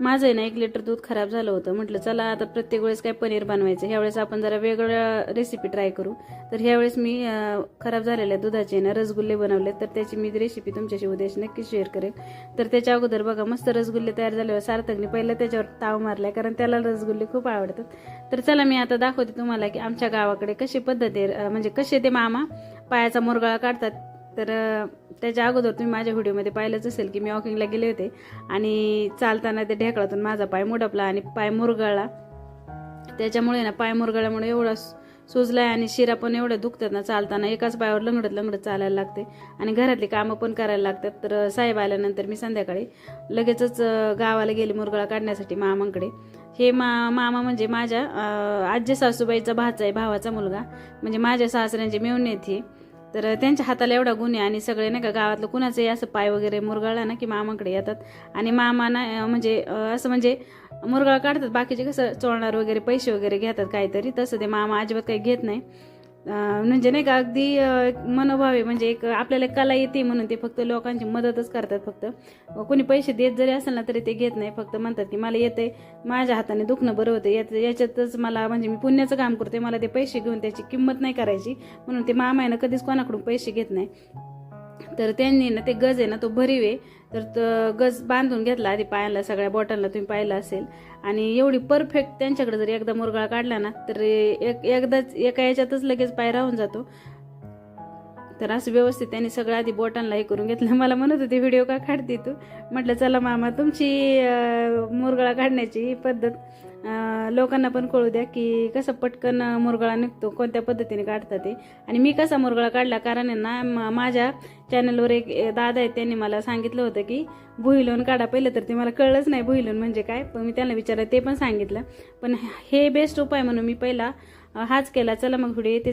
माझं आहे ना एक लिटर दूध खराब झालं होतं. म्हटलं चला आता प्रत्येक वेळेस काय पनीर बनवायचं? ह्यावेळेस आपण जरा वेगळ्या रेसिपी ट्राय करू. तर ह्यावेळेस मी खराब झालेल्या दुधाचे ना रसगुल्ले बनवले तर त्याची मी रेसिपी तुमच्याशी उद्याच नक्की शेअर करेल तर त्याच्या अगोदर बघा मस्त रसगुल्ले तयार झाल्यावर सार्थकने पहिलं त्याच्यावर ताव मारलाय कारण त्याला रसगुल्ले खूप आवडतात. तर चला मी आता दाखवते तुम्हाला की आमच्या गावाकडे कशी पद्धत आहे. म्हणजे कसे ते मामा पायाचा मुरगाळा काढतात. तर त्याच्या अगोदर तुम्ही माझ्या व्हिडिओमध्ये पाहिलंच असेल की मी वॉकिंगला गेले होते. आणि चालताना ते ढेकळातून माझा पाय मुडपला आणि पाय मुरगळला. त्याच्यामुळे ना पाय मुरगळल्यामुळे एवढा सुजलाय आणि शिरा पण एवढ्या दुखतात ना चालताना. एकाच पायावर लंगडत लंगडत चालायला लागते. आणि घरातली कामं पण करायला लागतात. तर साहेब आल्यानंतर मी संध्याकाळी लगेचच गावाला गेले मुरगळा काढण्यासाठी मामांकडे. हे मा मामा म्हणजे माझ्या आजी सासूबाईचा भाचा आहे भावाचा मुलगा. म्हणजे माझ्या सासऱ्यांचे मेवणे येते तर त्यांच्या हाताला एवढा गुन्हे आणि सगळे नाही का गावातलं कुणाचंही असं पाय वगैरे मुरगाळला ना की मामाकडे येतात. आणि मामाना ना म्हणजे असं म्हणजे मुरगाळ काढतात बाकीचे कसं चोळणार वगैरे पैसे वगैरे घेतात काहीतरी. तसं ते मामा अजिबात काही घेत नाही. म्हणजे नाही का अगदी मनोभावे म्हणजे एक आपल्याला कला येते म्हणून ते फक्त लोकांची मदतच करतात फक्त. कोणी पैसे देत जरी असेल ना तरी ते घेत नाही. फक्त म्हणतात की मला येते माझ्या हाताने दुखणं बरं होतं. यात याच्यातच मला म्हणजे मी पुण्याचं काम करते मला ते पैसे घेऊन त्याची किंमत नाही करायची. म्हणून ते मामायनं कधीच कोणाकडून पैसे घेत नाही. तर त्यांनी ना ते गज आहे ना तो भरीव आहे. तर तो गज बांधून घेतला आधी पायाला सगळ्या बॉटलला तुम्ही पाहिलं असेल. आणि एवढी परफेक्ट त्यांच्याकडे जर एकदा मुरगाळा काढला ना तर एक एकदाच एका याच्यातच लगेच पाय राहून जातो. तर असं व्यवस्थित त्यांनी सगळं आधी बोटांना हे करून घेतलं. मला म्हणत होते व्हिडिओ का काढते तू? म्हटलं चला मामा तुमची मुरगळा काढण्याची पद्धत लोकांना पण कळू द्या की कसं पटकन मुरगळा निघतो कोणत्या पद्धतीने काढतात ते. आणि मी कसा मुरगळा काढला कारण आहे ना माझ्या चॅनलवर एक दादा आहे त्यांनी मला सांगितलं होतं की भुईलोन काढा पहिलं तर ते मला कळलंच नाही भुईलोन म्हणजे काय. पण मी त्यांना विचारलं ते पण सांगितलं. पण हे बेस्ट उपाय म्हणून मी पहिला हाच केला चला मग व्हिडिओ येते.